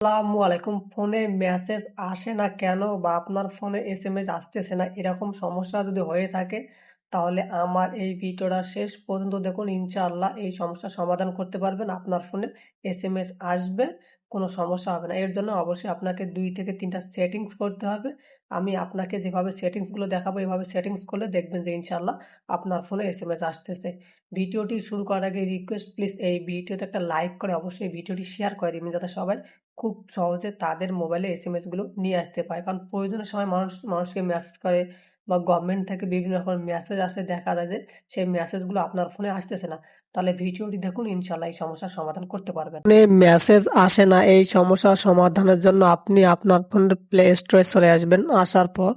আসসালামু আলাইকুম। ফোনে মেসেজ আসে না কেন বা আপনার ফোনে এস এম এস আসতেছে না? এরকম সমস্যা যদি হয়ে থাকে, তাহলে আমার এই ভিডিওটা শেষ পর্যন্ত দেখুন। ইনশাআল্লাহ এই সমস্যা সমাধান করতে পারবেন। আপনার ফোনে এস এম এস আসবে। কোনো সমস্যা হবে না। এর জন্য অবশ্যই আপনাকে দুই থেকে তিনটা সেটিংস করতে হবে। আমি আপনাকে যেভাবে সেটিংসগুলো দেখাবো এইভাবে সেটিংস করলে দেখবেন যে ইনশাল্লাহ আপনার ফোনে এস এম এস আসতেছে। ভিডিওটি শুরু করার আগে রিকোয়েস্ট প্লিজ এই ভিডিওতে একটা লাইক করে অবশ্যই ভিডিওটি শেয়ার করে দিবেন যাতে সবাই খুব সহজে তাদের মোবাইলে এস এম এসগুলো নিয়ে আসতে পারে। কারণ প্রয়োজনের সময় মানুষ, মানুষকে মেসেজ করে বা গভর্নমেন্ট থেকে বিভিন্ন রকম মেসেজ আসে, দেখা যায় যে সেই মেসেজগুলো আপনার ফোনে আসতেছে না। তাহলে ভিডিওটি দেখুন, ইনশাল্লাহ এই সমস্যার সমাধান করতে পারবেন। মেসেজ আসে না, এই সমস্যার সমাধানের জন্য আপনি আপনার ফোনের প্লে স্টোরে চলে আসবেন। আসার পর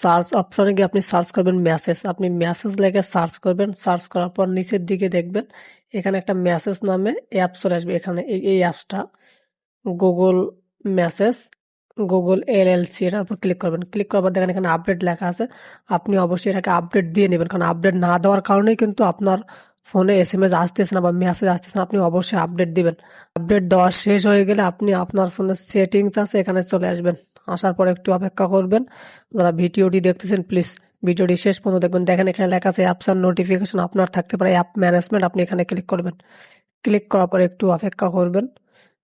সার্চ অপশনে গিয়ে আপনি সার্চ করবেন মেসেজ আপনি মেসেজ লেগে সার্চ করবেন। সার্চ করার পর নিচের দিকে দেখবেন, এখানে একটা মেসেজ নামে অ্যাপ চলে আসবে। এখানে এই অ্যাপসটা Google message Google L LLC এটার উপর ক্লিক করবেন। ক্লিক করার পর দেখেন এখানে আপডেট লেখা আছে। আপনি অবশ্যই এটাকে আপডেট দিয়ে নেবেন। কারণ আপডেট না দেওয়ার কারণেই কিন্তু আপনার ফোনে এস এম এস আসতেছে না বা মেসেজ আসতেছে না। আপনি অবশ্যই আপডেট দিবেন। আপডেট দেওয়া শেষ হয়ে গেলে আপনি আপনার ফোনের সেটিংস আছে, এখানে চলে আসবেন। আসার পর একটু অপেক্ষা করবেন। যারা ভিডিওটি দেখতেছেন প্লিজ ভিডিওটি শেষ পর্যন্ত দেখবেন। দেখেন এখানে লেখা আছে অ্যাপস আর নোটিফিকেশন আপনার থাকতে পারে। অ্যাপ ম্যানেজমেন্ট আপনি এখানে ক্লিক করবেন। ক্লিক করার পর একটু অপেক্ষা করবেন।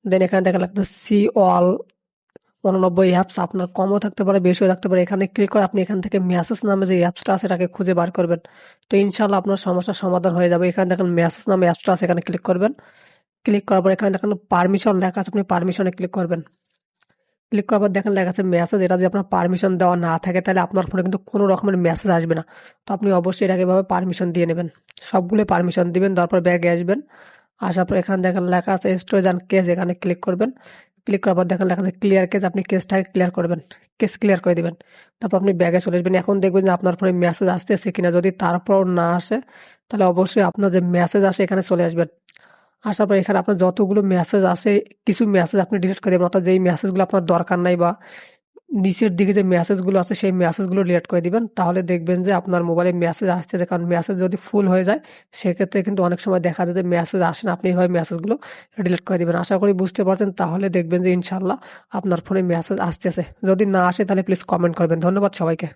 দেন এখানে দেখা লাগবে সি অল উননব্বই অ্যাপস আপনার কমও থাকতে পারে, বেশিও থাকতে পারে। এখানে ক্লিক করে আপনি এখান থেকে মেসেজ নামে যে অ্যাপসটা আছে এটাকে খুঁজে বার করবেন। তো ইনশাল্লাহ আপনার সমস্যার সমাধান হয়ে যাবে। এখানে দেখেন মেসেজ নামে অ্যাপসটা আছে, এখানে ক্লিক করবেন। ক্লিক করার পর এখানে দেখেন পারমিশন লেখা আছে, আপনি পারমিশনে ক্লিক করবেন। ক্লিক করার পর দেখেন লেখা আছে মেসেজ এটা যদি আপনার পারমিশন দেওয়া না থাকে, তাহলে আপনার ফোনে কিন্তু কোনো রকমের মেসেজ আসবে না। তো আপনি অবশ্যই এটাকে এভাবে পারমিশন দিয়ে নেবেন। সবগুলো পারমিশন দিবেন, তারপর ব্যাগে আসবেন। আসার পর এখানে দেখেন লেখা আছে স্টোরেজ অ্যান্ড কেস এখানে ক্লিক করবেন। ক্লিক করার পর দেখেন লেখা আছে ক্লিয়ার কেস আপনি কেসটাকে ক্লিয়ার করবেন কেস ক্লিয়ার করে দিবেন। তারপর আপনি ব্যাগে চলে আসবেন। এখন দেখবেন যে আপনার ফোনে মেসেজ আসতেছে কিনা। যদি তারপর না আসে, তাহলে অবশ্যই আপনার যে মেসেজ আসে এখানে চলে আসবেন। আসার পর এখানে আপনার যতগুলো মেসেজ আসে, কিছু মেসেজ আপনি ডিলিট করে দেবেন। অর্থাৎ যেই মেসেজগুলো আপনার দরকার নাই বা নিচের দিকে যে মেসেজগুলো আছে, সেই মেসেজগুলো ডিলেট করে দিবেন। তাহলে দেখবেন যে আপনার মোবাইলে মেসেজ আসতেছে কারণ মেসেজ যদি ফুল হয়ে যায়, সেক্ষেত্রে কিন্তু অনেক সময় দেখা যায় যে মেসেজ আসে না। আপনি এইভাবে মেসেজগুলো ডিলেট করে দিবেন। আশা করি বুঝতে পারছেন। তাহলে দেখবেন যে ইনশাল্লাহ আপনার ফোনে মেসেজ আসতেছে। যদি না আসে, তাহলে প্লিজ কমেন্ট করবেন। ধন্যবাদ সবাইকে।